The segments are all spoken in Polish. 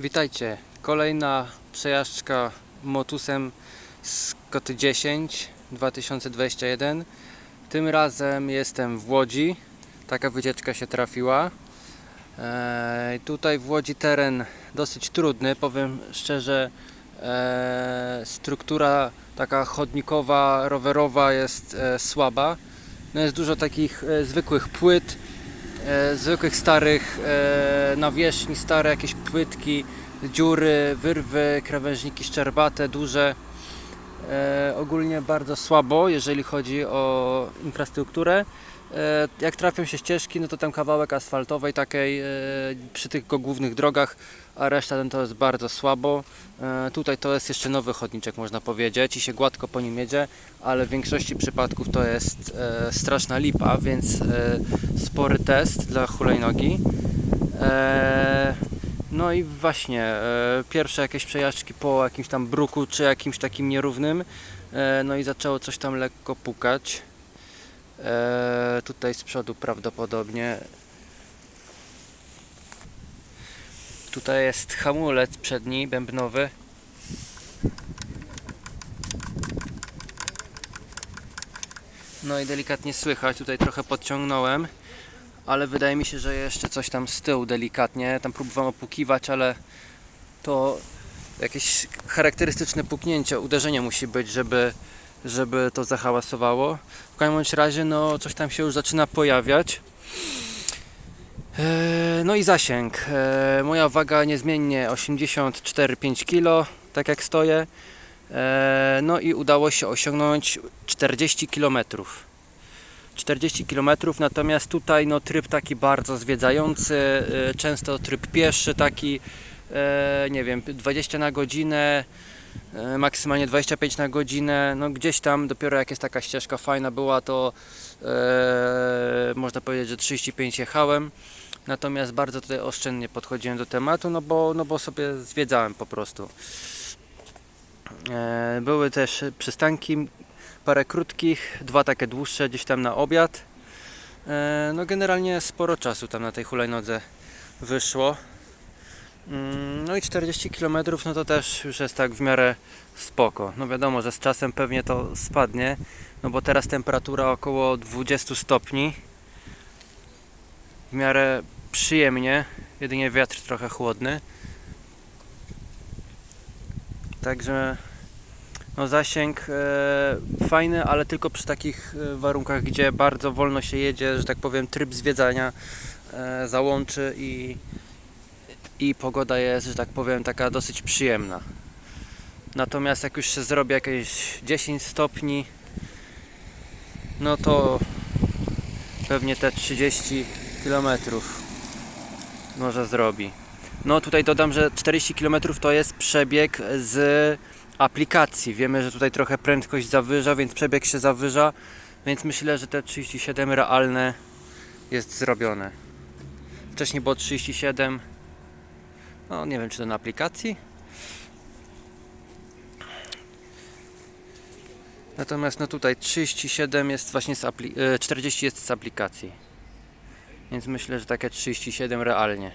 Witajcie. Kolejna przejażdżka motusem Scott 10 2021. Tym razem jestem w Łodzi. Taka wycieczka się trafiła. Eee, tutaj w Łodzi teren dosyć trudny, powiem szczerze. Eee, struktura taka chodnikowa, rowerowa jest e, słaba. No jest dużo takich e, zwykłych płyt, e, zwykłych starych e, nawierzchni, stare jakieś płytki, dziury, wyrwy, krawężniki szczerbate, duże. E, ogólnie bardzo słabo, jeżeli chodzi o infrastrukturę. E, jak trafią się ścieżki, no to tam kawałek asfaltowej takiej e, przy tych głównych drogach, a reszta to jest bardzo słabo. E, tutaj to jest jeszcze nowy chodniczek można powiedzieć i się gładko po nim jedzie, ale w większości przypadków to jest straszna lipa, więc spory test dla hulajnogi. No i właśnie, pierwsze jakieś przejażdżki po jakimś tam bruku czy jakimś takim nierównym. No i zaczęło coś tam lekko pukać. E, tutaj z przodu prawdopodobnie. Tutaj jest hamulec przedni, bębnowy. No i delikatnie słychać, tutaj trochę podciągnąłem, ale wydaje mi się, że jeszcze coś tam z tyłu delikatnie. Tam próbowałem opukiwać, ale to jakieś charakterystyczne puknięcie, uderzenie musi być, żeby, żeby to zahałasowało. W każdym razie, no coś tam się już zaczyna pojawiać. Eee, No i zasięg. Eee, Moja waga niezmiennie 84-5 kg, tak jak stoję. Eee, No i udało się osiągnąć 40 km. 40 km, natomiast tutaj no, tryb taki bardzo zwiedzający, e, często tryb pieszy taki, e, nie wiem, 20 na godzinę, e, maksymalnie 25 na godzinę, no gdzieś tam dopiero jak jest taka ścieżka fajna była, to e, można powiedzieć, że 35 jechałem. Natomiast bardzo tutaj oszczędnie podchodziłem do tematu, no bo, no bo sobie zwiedzałem po prostu. E, Były też przystanki, parę krótkich, dwa takie dłuższe gdzieś tam na obiad. E, No generalnie sporo czasu tam na tej hulajnodze wyszło. No i 40 km no to też już jest tak w miarę spoko. No wiadomo, że z czasem pewnie to spadnie, no bo teraz temperatura około 20 stopni. W miarę przyjemnie, jedynie wiatr trochę chłodny. Także no zasięg e, fajny, ale tylko przy takich e, warunkach, gdzie bardzo wolno się jedzie, że tak powiem, tryb zwiedzania e, załączy i, i pogoda jest, że tak powiem, taka dosyć przyjemna. Natomiast jak już się zrobi jakieś 10 stopni, no to pewnie te 30 km może zrobi. No tutaj dodam, że 40 km to jest przebieg z aplikacji. Wiemy, że tutaj trochę prędkość zawyża, więc przebieg się zawyża, więc myślę, że te 37 realne jest zrobione. Wcześniej było 37. No nie wiem, czy to na aplikacji. Natomiast no tutaj 37 jest właśnie z apli- e, 40 jest z aplikacji. Więc myślę, że takie 37 realnie.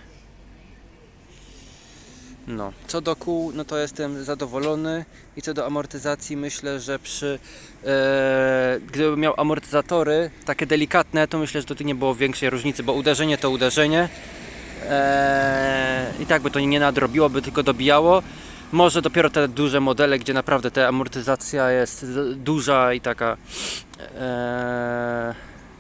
No, co do kół, no to jestem zadowolony i co do amortyzacji myślę, że przy e, gdybym miał amortyzatory takie delikatne, to myślę, że tutaj nie było większej różnicy, bo uderzenie to uderzenie e, i tak by to nie nadrobiło, by tylko dobijało. Może dopiero te duże modele, gdzie naprawdę ta amortyzacja jest duża i taka e,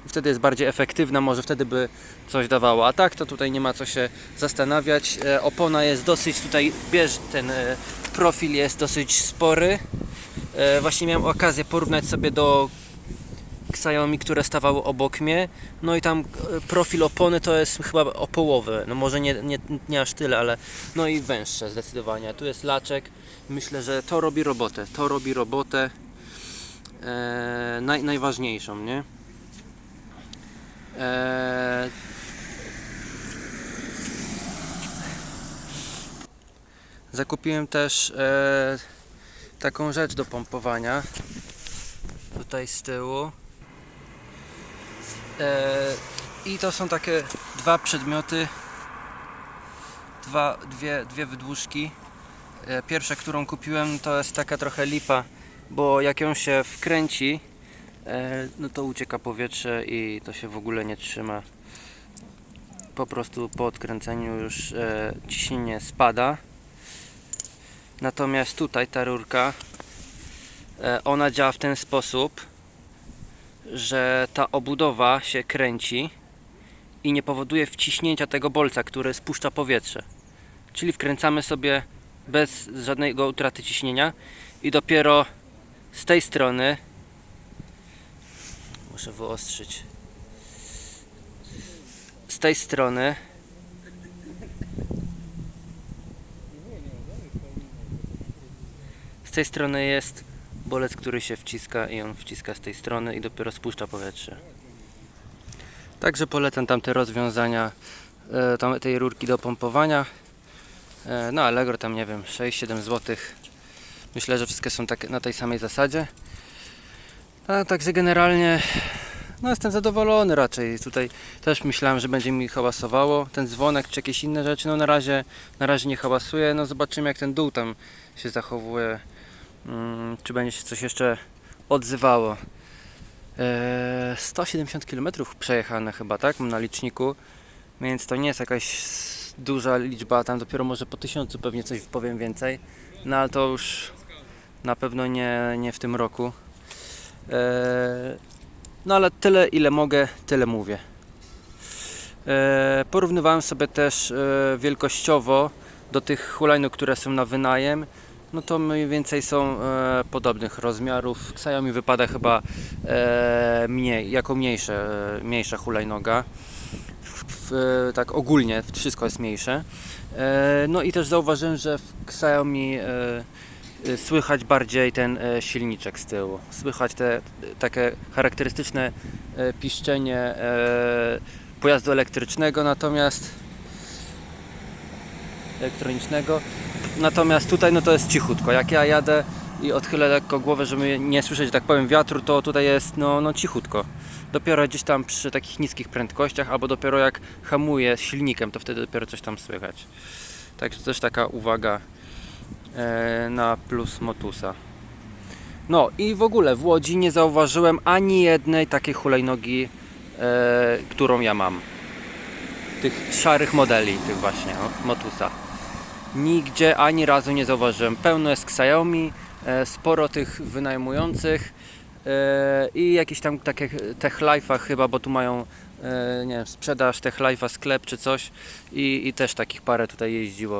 wtedy jest bardziej efektywna, może wtedy by coś dawało. A tak to tutaj nie ma co się zastanawiać. E, opona jest dosyć tutaj, bierz ten e, profil jest dosyć spory. E, właśnie miałem okazję porównać sobie do Xiaomi, które stawały obok mnie. No i tam e, profil opony to jest chyba o połowę. No może nie, nie, nie aż tyle, ale no i węższe zdecydowanie. Tu jest laczek. Myślę, że to robi robotę. To robi robotę e, naj, najważniejszą, nie? Eee, Zakupiłem też e, taką rzecz do pompowania. Tutaj z tyłu. E, I to są takie dwa przedmioty. dwa, dwie, dwie wydłużki. E, Pierwsza, którą kupiłem, to jest taka trochę lipa, bo jak ją się wkręci, e, no to ucieka powietrze i to się w ogóle nie trzyma. Po prostu po odkręceniu już ciśnienie spada. Natomiast tutaj ta rurka, ona działa w ten sposób, że ta obudowa się kręci i nie powoduje wciśnięcia tego bolca, który spuszcza powietrze. Czyli wkręcamy sobie bez żadnego utraty ciśnienia i dopiero z tej strony muszę wyostrzyć z tej strony z tej strony jest bolec, który się wciska i on wciska z tej strony i dopiero spuszcza powietrze. Także polecam tamte rozwiązania e, tam, tej rurki do pompowania. E, no Allegro tam nie wiem 6-7 zł. Myślę, że wszystkie są tak, na tej samej zasadzie. A, także generalnie no jestem zadowolony raczej. Tutaj też myślałem, że będzie mi hałasowało ten dzwonek czy jakieś inne rzeczy. No na razie, na razie nie hałasuje. No zobaczymy jak ten dół tam się zachowuje. Mm, czy będzie się coś jeszcze odzywało. Eee, 170 km przejechane chyba, tak? Mam na liczniku. Więc to nie jest jakaś duża liczba, tam dopiero może po tysiącu pewnie coś powiem więcej. No ale to już na pewno nie, nie w tym roku. Eee, no ale tyle ile mogę, tyle mówię. Eee, porównywałem sobie też e, wielkościowo do tych hulajnóg, które są na wynajem. No to mniej więcej są e, podobnych rozmiarów. Xiaomi wypada chyba e, mniej, jako mniejsze, e, mniejsza hulajnoga. W, w, e, tak ogólnie wszystko jest mniejsze. E, no i też zauważyłem, że w Xiaomi e, e, słychać bardziej ten e, silniczek z tyłu. Słychać te takie charakterystyczne e, piszczenie e, pojazdu elektrycznego, natomiast elektronicznego. Natomiast tutaj no to jest cichutko. Jak ja jadę i odchylę lekko głowę, żeby nie słyszeć, że tak powiem, wiatru, to tutaj jest no, no cichutko. Dopiero gdzieś tam przy takich niskich prędkościach, albo dopiero jak hamuję silnikiem, to wtedy dopiero coś tam słychać. Także też taka uwaga e, na plus Motusa. No i w ogóle w Łodzi nie zauważyłem ani jednej takiej hulajnogi, e, którą ja mam. Tych szarych modeli, tych właśnie, no, Motusa. Nigdzie ani razu nie zauważyłem. Pełno jest Xiaomi, e, sporo tych wynajmujących e, i jakieś tam takie Tech Life'a chyba, bo tu mają e, nie wiem, sprzedaż Tech Life'a, sklep czy coś i, i też takich parę tutaj jeździło.